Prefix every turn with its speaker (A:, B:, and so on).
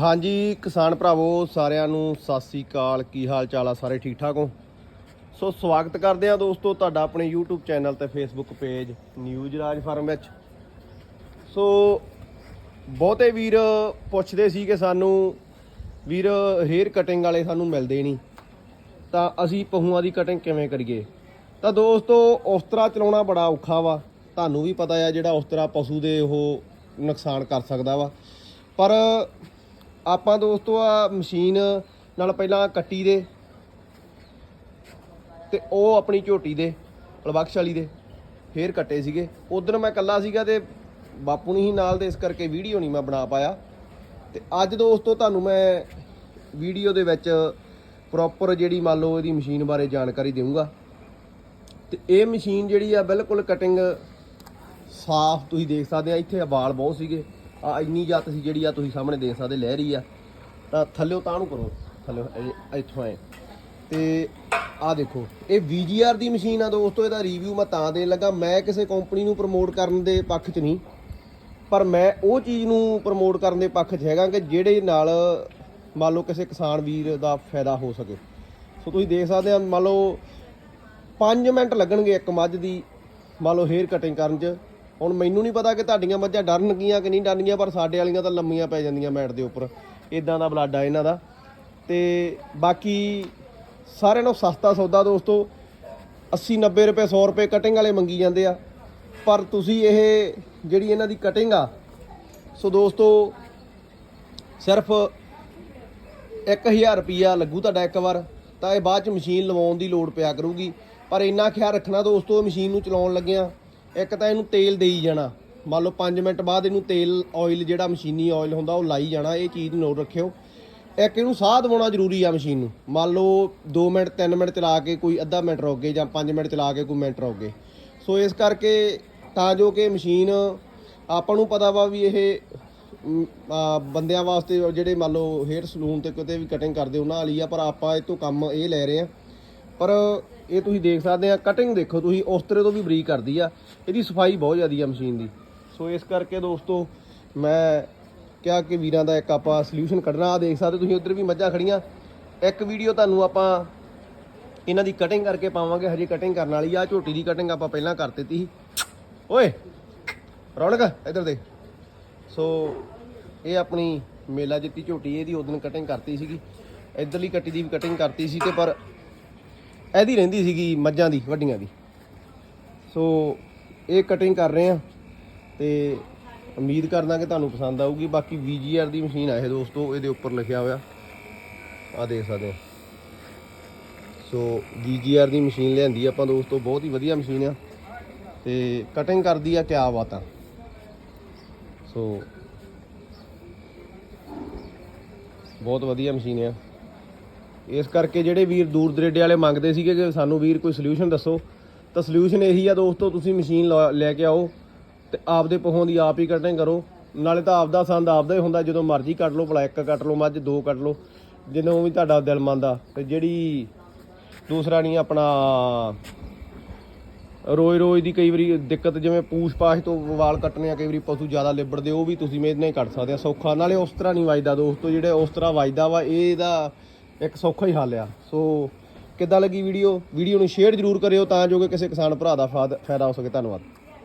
A: ਹਾਂਜੀ, ਕਿਸਾਨ ਭਰਾਵੋ, ਸਾਰਿਆਂ ਨੂੰ ਸਤਿ ਸ੍ਰੀ ਅਕਾਲ। ਕੀ ਹਾਲ ਚਾਲ ਆ ਸਾਰੇ? ਠੀਕ ਠਾਕ ਹੋ? ਸੋ ਸਵਾਗਤ ਕਰਦੇ ਆ ਦੋਸਤੋ ਤੁਹਾਡਾ ਆਪਣੇ YouTube ਚੈਨਲ ਤੇ Facebook page news Raj farm ਵਿੱਚ। ਸੋ ਬਹੁਤੇ ਵੀਰ ਪੁੱਛਦੇ ਸੀ ਕਿ ਸਾਨੂੰ, ਵੀਰ ਹੇਅਰ ਕਟਿੰਗ ਵਾਲੇ ਸਾਨੂੰ ਮਿਲਦੇ ਨਹੀਂ। ਤਾਂ ਅਸੀਂ ਪਹੂਆਂ ਦੀ ਕਟਿੰਗ ਕਿਵੇਂ ਕਰੀਏ? ਤਾਂ ਦੋਸਤੋ, ਉਸ ਤਰ੍ਹਾਂ ਚਲਾਉਣਾ ਬੜਾ ਔਖਾ ਵਾ। ਤੁਹਾਨੂੰ ਵੀ ਪਤਾ ਆ ਜਿਹੜਾ ਉਸ ਤਰ੍ਹਾਂ ਪਸ਼ੂ ਦੇ ਉਹ ਨੁਕਸਾਨ ਕਰ ਸਕਦਾ ਵਾ। ਪਰ ਆਪਾਂ ਦੋਸਤੋ ਆ ਮਸ਼ੀਨ ਨਾਲ ਪਹਿਲਾਂ ਕੱਟੀ ਦੇ ਤੇ ਉਹ ਆਪਣੀ ਝੋਟੀ ਦੇ ਪਲਵਕਸ਼ ਵਾਲੀ ਦੇ, ਫੇਰ ਕੱਟੇ ਸੀਗੇ। ਉਦੋਂ ਮੈਂ ਇਕੱਲਾ ਸੀਗਾ ਤੇ ਬਾਪੂ ਨਹੀਂ ਸੀ ਨਾਲ ਦੇ ਇਸ ਕਰਕੇ ਵੀਡੀਓ ਨਹੀਂ ਮੈਂ ਬਣਾ ਪਾਇਆ। ਤੇ ਅੱਜ ਦੋਸਤੋ ਤੁਹਾਨੂੰ ਮੈਂ ਵੀਡੀਓ ਦੇ ਵਿੱਚ ਪ੍ਰੋਪਰ ਜਿਹੜੀ ਮੰਨ ਲਓ ਇਹਦੀ ਮਸ਼ੀਨ ਬਾਰੇ ਜਾਣਕਾਰੀ ਦੇਵਾਂਗਾ ਤੇ ਇਹ ਮਸ਼ੀਨ ਜਿਹੜੀ ਆ ਬਿਲਕੁਲ ਕਟਿੰਗ ਸਾਫ਼ ਤੁਸੀਂ ਦੇਖ ਸਕਦੇ ਆ, ਇੱਥੇ ਵਾਲ ਬਹੁਤ ਸੀਗੇ। ਆ ਇੰਨੀ ਜੱਤ ਸੀ ਜਿਹੜੀ ਆ ਤੁਸੀਂ ਸਾਹਮਣੇ ਦੇਖ ਸਕਦੇ, ਲਹਿ ਰਹੀ ਆ। ਤਾਂ ਥੱਲਿਓ ਤਾਂ ਨੂੰ ਕਰੋ, ਥੱਲਿਓ, ਇਹ- ਇੱਥੋਂ ਆਏ। ਤੇ ਆ ਦੇਖੋ, ਇਹ VGR ਦੀ ਮਸ਼ੀਨ ਆ ਦੋਸਤੋ, ਇਹਦਾ ਰਿਵਿਊ ਮੈਂ ਤਾਂ ਦੇਣ ਲੱਗਾ। ਮੈਂ ਕਿਸੇ ਕੰਪਨੀ ਨੂੰ ਪ੍ਰਮੋਟ ਕਰਨ ਦੇ ਪੱਖ 'ਚ ਨਹੀਂ, ਪਰ ਮੈਂ ਉਹ ਚੀਜ਼ ਨੂੰ ਪ੍ਰਮੋਟ ਕਰਨ ਦੇ ਪੱਖ 'ਚ ਹੈਗਾ ਕਿ ਜਿਹੜੇ ਨਾਲ ਮੰਨ ਲਓ ਕਿਸੇ ਕਿਸਾਨ ਵੀਰ ਦਾ ਫਾਇਦਾ ਹੋ ਸਕੇ। ਸੋ ਤੁਸੀਂ ਦੇਖ ਸਕਦੇ ਆ, ਮੰਨ ਲਓ 5 ਮਿੰਟ ਲੱਗਣਗੇ ਇੱਕ ਮੱਝ ਦੀ, ਮੰਨ ਲਓ ਹੇਅਰ ਕਟਿੰਗ ਕਰਨ 'ਚ। ਹੁਣ ਮੈਨੂੰ ਨਹੀਂ ਪਤਾ ਕਿ ਤੁਹਾਡੀਆਂ ਮੱਝਾਂ ਡਰਨਗੀਆਂ ਕਿ ਨਹੀਂ ਡਰਨਗੀਆਂ ਪਰ ਸਾਡੇ ਵਾਲੀਆਂ ਤਾਂ ਲੰਮੀਆਂ ਪੈ ਜਾਂਦੀਆਂ ਮੈਟ ਦੇ ਉੱਪਰ। ਇਦਾਂ ਦਾ ਬਲੱਡ ਆ ਇਹਨਾਂ ਦਾ। ਤੇ ਬਾਕੀ ਸਾਰਿਆਂ ਨੂੰ ਸਸਤਾ ਸੌਦਾ ਦੋਸਤੋ 80 90 ਰੁਪਏ 100 ਰੁਪਏ ਕਟਿੰਗ ਵਾਲੇ ਮੰਗੀ ਜਾਂਦੇ ਆ। ਪਰ ਤੁਸੀਂ ਇਹ ਜਿਹੜੀ ਇਹਨਾਂ ਦੀ ਕਟਿੰਗ ਆ, ਸੋ ਦੋਸਤੋ, ਸਿਰਫ 1000 ਰੁਪਿਆ ਲੱਗੂ ਤੁਹਾਡਾ ਇੱਕ ਵਾਰ, ਤਾਂ ਇਹ ਬਾਅਦ ਚ ਮਸ਼ੀਨ ਲਵਾਉਣ ਦੀ ਲੋੜ ਪਿਆ ਕਰੂਗੀ। ਪਰ ਇੰਨਾ ਖਿਆਲ ਰੱਖਣਾ ਦੋਸਤੋ, ਮਸ਼ੀਨ ਨੂੰ ਚਲਾਉਣ ਲੱਗਿਆਂ। ਇੱਕ ਤਾਂ ਇਹਨੂੰ ਤੇਲ ਦੇਈ ਜਾਣਾ। ਮੰਨ ਲਓ 5 ਮਿੰਟ ਬਾਅਦ ਇਹਨੂੰ ਤੇਲ ਆਇਲ ਜਿਹੜਾ ਮਸ਼ੀਨੀ ਆਇਲ ਹੁੰਦਾ ਉਹ ਲਾਈ ਜਾਣਾ, ਇਹ ਚੀਜ਼ ਨੋਟ ਰੱਖਿਓ। ਇੱਕ ਇਹਨੂੰ ਸਾਹ ਦਵਾਉਣਾ ਜ਼ਰੂਰੀ ਆ ਮਸ਼ੀਨ ਨੂੰ। ਮੰਨ ਲਓ 2 ਮਿੰਟ 3 ਮਿੰਟ ਚਲਾ ਕੇ ਕੋਈ ਅੱਧਾ ਮਿੰਟ ਰੁਕ ਗਏ ਜਾਂ 5 ਮਿੰਟ ਚਲਾ ਕੇ ਕੋਈ ਮਿੰਟ ਰੁਕ ਗਏ। ਸੋ ਇਸ ਕਰਕੇ ਤਾਂ ਜੋ ਕਿ ਮਸ਼ੀਨ ਆਪਾਂ ਨੂੰ ਪਤਾ ਵਾ ਵੀ ਇਹ ਬੰਦਿਆਂ ਵਾਸਤੇ ਜਿਹੜੇ ਮੰਨ ਲਓ ਹੇਅਰ ਸਲੂਨ ਤੇ ਕਿਤੇ ਵੀ ਕਟਿੰਗ ਕਰਦੇ, ਉਹਨਾਂ ਵਾਲੀ ਆ, ਪਰ ਆਪਾਂ ਇਹ ਤੋਂ ਕੰਮ ਇਹ ਲੈ ਰਹੇ ਆ। ਪਰ ਇਹ ਤੁਸੀਂ ਦੇਖ ਸਕਦੇ ਆ ਕਟਿੰਗ ਦੇਖੋ ਤੁਸੀਂ ਉਸ ਤਰ੍ਹਾਂ ਤੋਂ ਵੀ ਬਰੀਕ ਕਰਦੀ ਆ। ਇਹਦੀ ਸਫ਼ਾਈ ਬਹੁਤ ਜ਼ਿਆਦੀ ਆ ਮਸ਼ੀਨ ਦੀ। ਸੋ ਇਸ ਕਰਕੇ ਦੋਸਤੋ, ਮੈਂ ਕਿਹਾ ਕਿ ਵੀਰਾਂ ਦਾ ਇੱਕ ਆਪਾਂ ਸੋਲੂਸ਼ਨ ਕੱਢਣਾ। ਆ ਦੇਖ ਸਕਦੇ ਤੁਸੀਂ, ਉਧਰ ਵੀ ਮੱਝਾਂ ਖੜੀਆਂ। ਇੱਕ ਵੀਡੀਓ ਤੁਹਾਨੂੰ ਆਪਾਂ ਇਹਨਾਂ ਦੀ ਕਟਿੰਗ ਕਰਕੇ ਪਾਵਾਂਗੇ। ਹਜੇ ਕਟਿੰਗ ਕਰਨ ਵਾਲੀ ਆ। ਝੋਟੀ ਦੀ ਕਟਿੰਗ ਆਪਾਂ ਪਹਿਲਾਂ ਕਰ ਦਿੱਤੀ ਸੀ। ਓਏ, ਰੌਣਕ, ਇੱਧਰ ਦੇ ਸੋ ਇਹ ਆਪਣੀ ਮੇਲਾ ਜਿੱਤੀ ਝੋਟੀ, ਇਹਦੀ ਉਦੋਂ ਕਟਿੰਗ ਕਰਤੀ ਸੀਗੀ। ਇਧਰਲੀ ਕੱਟੀ ਦੀ ਵੀ ਕਟਿੰਗ ਕਰਤੀ ਸੀ ਤੇ ਪਰ ਇਹਦੀ ਰਹਿੰਦੀ ਸੀਗੀ ਮੱਝਾਂ ਦੀ, ਵੱਡੀਆਂ ਦੀ। ਸੋ ਇਹ ਕਟਿੰਗ ਕਰ ਰਹੇ ਆ ਤੇ ਉਮੀਦ ਕਰਦਾ ਕਿ ਤੁਹਾਨੂੰ ਪਸੰਦ ਆਊਗੀ। ਬਾਕੀ VGR ਦੀ ਮਸ਼ੀਨ ਆ ਇਹ ਦੋਸਤੋ, ਇਹਦੇ ਉੱਪਰ ਲਿਖਿਆ ਹੋਇਆ। ਆ ਦੇਖ ਸਕਦੇ ਆ ਸੋ VGR ਦੀ ਮਸ਼ੀਨ ਲਿਆਂਦੀ ਆਪਾਂ ਦੋਸਤੋ, ਬਹੁਤ ਹੀ ਵਧੀਆ ਮਸ਼ੀਨ ਆ। ਤੇ ਕਟਿੰਗ ਕਰਦੀ ਆ ਕਿਆ ਬਾਤਾਂ। ਸੋ ਬਹੁਤ ਵਧੀਆ ਮਸ਼ੀਨ ਆ। ਇਸ ਕਰਕੇ ਜਿਹੜੇ ਵੀਰ ਦੂਰ ਦਰੇਡੇ ਵਾਲੇ ਮੰਗਦੇ ਸੀਗੇ ਕਿ ਸਾਨੂੰ ਵੀਰ ਕੋਈ ਸੋਲੂਸ਼ਨ ਦੱਸੋ, ਤਾਂ ਸੋਲੂਸ਼ਨ ਇਹੀ ਆ ਦੋਸਤੋ, ਤੁਸੀਂ ਮਸ਼ੀਨ ਲਾ- ਲੈ ਕੇ ਆਓ ਤੇ ਆਪਦੇ ਪਹੋਂ ਦੀ ਆਪ ਹੀ ਕਟਿੰਗ ਕਰੋ। ਨਾਲੇ ਤਾਂ ਆਪਦਾ ਸੰਦ ਆਪਦਾ ਹੀ ਹੁੰਦਾ, ਜਦੋਂ ਮਰਜ਼ੀ ਕੱਟ ਲਓ, ਭਲਾ ਇੱਕ ਕੱਟ ਲਓ, ਮੱਝ ਦੋ ਕੱਟ ਲਓ ਜਦੋਂ ਵੀ ਤੁਹਾਡਾ ਦਿਲ ਮੰਨਦਾ। ਤੇ ਜਿਹੜੀ ਦੂਸਰਾ ਨਹੀਂ, ਆਪਣਾ ਰੋਜ਼ ਰੋਜ਼ ਦੀ ਕਈ ਵਾਰੀ ਦਿੱਕਤ, ਜਿਵੇਂ ਪੂਛ ਪਾਛ ਤੋਂ ਵਾਲ ਕੱਟਣੇ ਆ, ਕਈ ਵਾਰੀ ਪਸ਼ੂ ਜ਼ਿਆਦਾ ਲਿਬੜਦੇ, ਉਹ ਵੀ ਤੁਸੀਂ ਮੇਰੇ ਨਾਲ ਹੀ ਕੱਟ ਸਕਦੇ ਆ ਸੌਖਾ। ਨਾਲੇ ਉਸ ਤਰ੍ਹਾਂ ਨਹੀਂ ਵੱਜਦਾ ਦੋਸਤੋ, ਜਿਹੜੇ ਉਸ ਤਰ੍ਹਾਂ ਵੱਜਦਾ ਵਾ, ਇਹਦਾ ਇੱਕ ਸੌਖਾ ਹੀ ਹੱਲ ਆ। ਸੋ ਕਿੱਦਾਂ ਲੱਗੀ ਵੀਡੀਓ? ਵੀਡੀਓ ਨੂੰ ਸ਼ੇਅਰ ਜ਼ਰੂਰ ਕਰਿਓ ਤਾਂ ਜੋ ਕਿ ਕਿਸੇ ਕਿਸਾਨ ਭਰਾ ਦਾ ਫਾਦ- ਫਾਇਦਾ ਹੋ ਸਕੇ। ਧੰਨਵਾਦ।